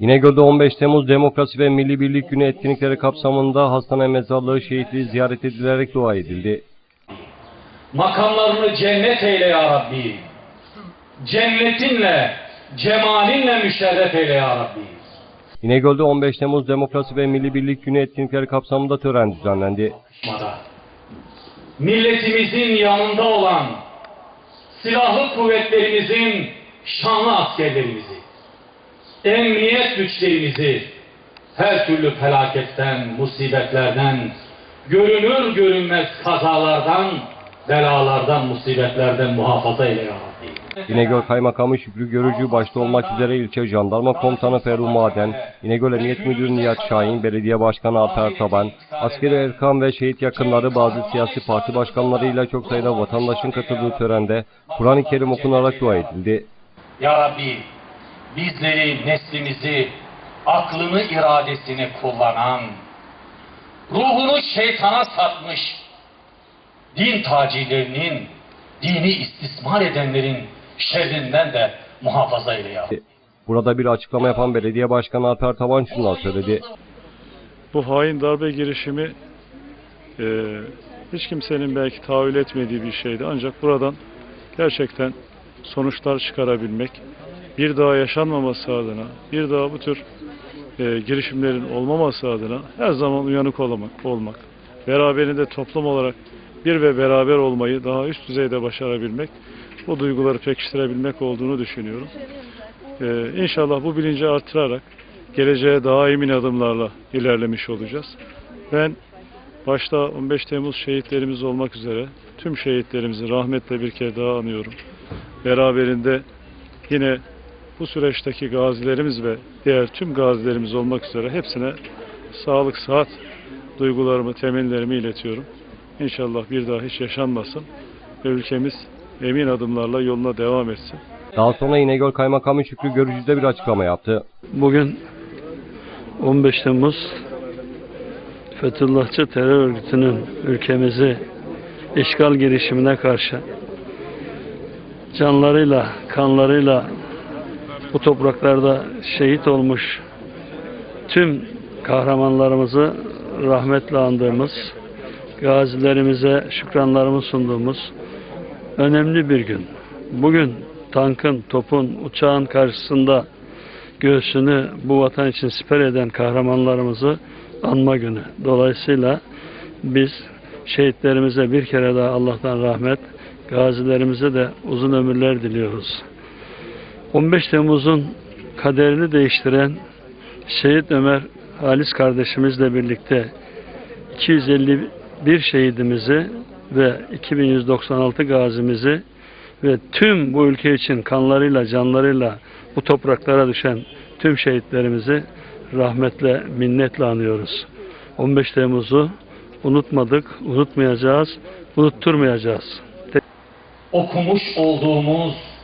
İnegöl'de 15 Temmuz Demokrasi ve Milli Birlik Günü etkinlikleri kapsamında hastane mezarlığı şehitliği ziyaret edilerek dua edildi. Makamlarını cennet eyle ya Rabbi. Cennetinle, cemalinle müşerref eyle ya Rabbi. İnegöl'de 15 Temmuz Demokrasi ve Milli Birlik Günü etkinlikleri kapsamında tören düzenlendi. Milletimizin yanında olan silahlı kuvvetlerimizin şanlı askerlerimizi, emniyet güçlerimizi her türlü felaketten, musibetlerden, görünür görünmez kazalardan, belalardan, musibetlerden muhafaza eyle ya Rabbi. İnegöl Kaymakamı Şükrü Görücü başta olmak üzere ilçe jandarma komutanı Ferruh Maden, İnegöl Emniyet Müdürü Nihat Şahin, Belediye Başkanı Alper Taban, askeri erkan ve şehit yakınları bazı siyasi parti başkanlarıyla çok sayıda vatandaşın katıldığı törende Kur'an-ı Kerim okunarak dua edildi. Ya Rabbi bizleri, neslimizi, aklını, iradesini kullanan, ruhunu şeytana satmış, din tacirlerinin, dini istismar edenlerin şerrinden de muhafaza eyle ya. Burada bir açıklama yapan Belediye Başkanı Alper Taban şunlar söyledi. Bu hain darbe girişimi e, hiç kimsenin belki tahayyül etmediği bir şeydi. Ancak buradan gerçekten sonuçlar çıkarabilmek, bir daha yaşanmaması adına, bir daha bu tür e, girişimlerin olmaması adına her zaman uyanık olmak, olmak, beraberinde toplum olarak bir ve beraber olmayı daha üst düzeyde başarabilmek, bu duyguları pekiştirebilmek olduğunu düşünüyorum. Ee, inşallah bu bilinci artırarak geleceğe daha emin adımlarla ilerlemiş olacağız. Ben başta 15 Temmuz şehitlerimiz olmak üzere tüm şehitlerimizi rahmetle bir kere daha anıyorum. Beraberinde yine bu süreçteki gazilerimiz ve diğer tüm gazilerimiz olmak üzere hepsine sağlık, sıhhat duygularımı, temennilerimi iletiyorum. İnşallah bir daha hiç yaşanmasın ve ülkemiz emin adımlarla yoluna devam etsin. Daha sonra İnegöl Kaymakamı Şükrü Görücü de bir açıklama yaptı. Bugün 15 Temmuz Fethullahçı terör örgütünün ülkemizi işgal girişimine karşı canlarıyla, kanlarıyla bu topraklarda şehit olmuş tüm kahramanlarımızı rahmetle andığımız, gazilerimize şükranlarımı sunduğumuz önemli bir gün. Bugün tankın, topun, uçağın karşısında göğsünü bu vatan için siper eden kahramanlarımızı anma günü. Dolayısıyla biz şehitlerimize bir kere daha Allah'tan rahmet, gazilerimize de uzun ömürler diliyoruz. 15 Temmuz'un kaderini değiştiren Şehit Ömer Halis kardeşimizle birlikte 251 şehidimizi ve 2196 gazimizi ve tüm bu ülke için kanlarıyla, canlarıyla bu topraklara düşen tüm şehitlerimizi rahmetle, minnetle anıyoruz. 15 Temmuz'u unutmadık, unutmayacağız, unutturmayacağız. okumuş olduğumuz